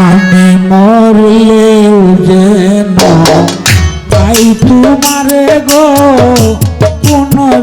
আমি মরলেও যেন তাই তোমার গো পুনর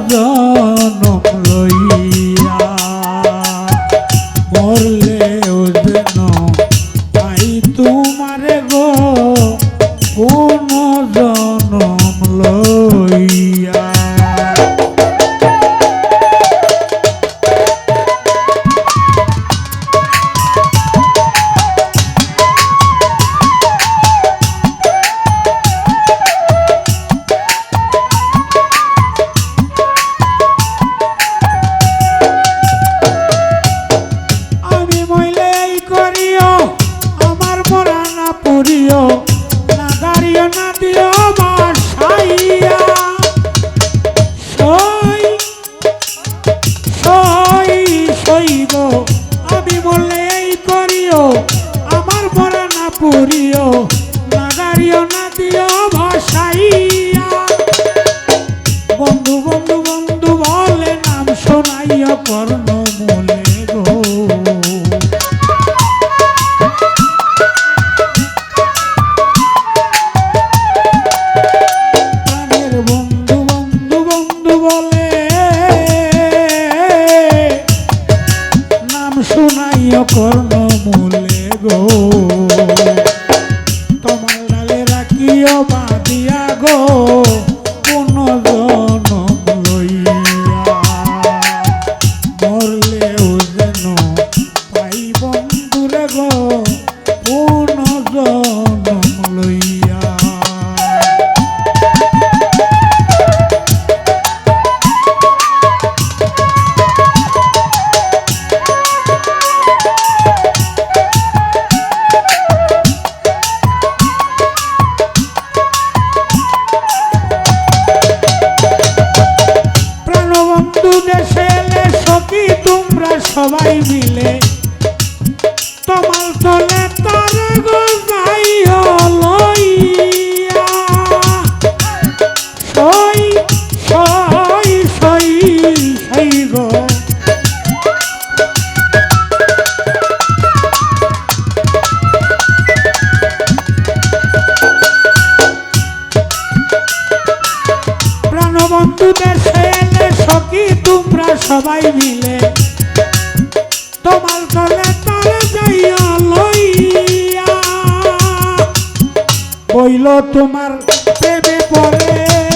তোমার ডালে রাখিও বাঁধিয়া গো কোন জনম লইয়া। মরলেও যেন পাই বন্ধুরে গো সবাই মিলে। তোমার তলে তার সবাই মিলে। তোমার তলে তলে যাইয়া লইয়া তোমার প্রেমে পড়ে।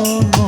মন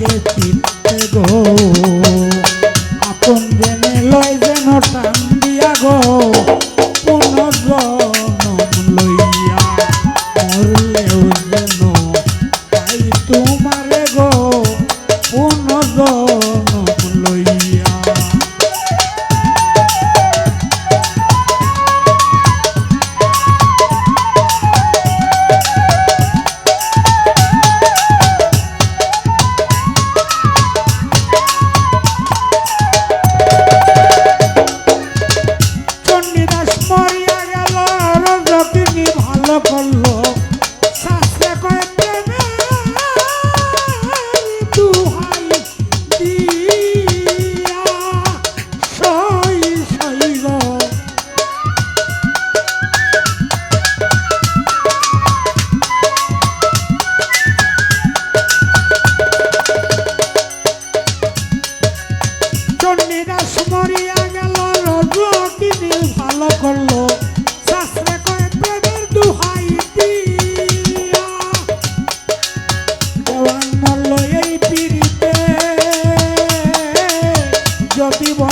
লাগে চিনতে গো। আপন জেনে লয় যেন টান দিয়া গো। তোমার your people.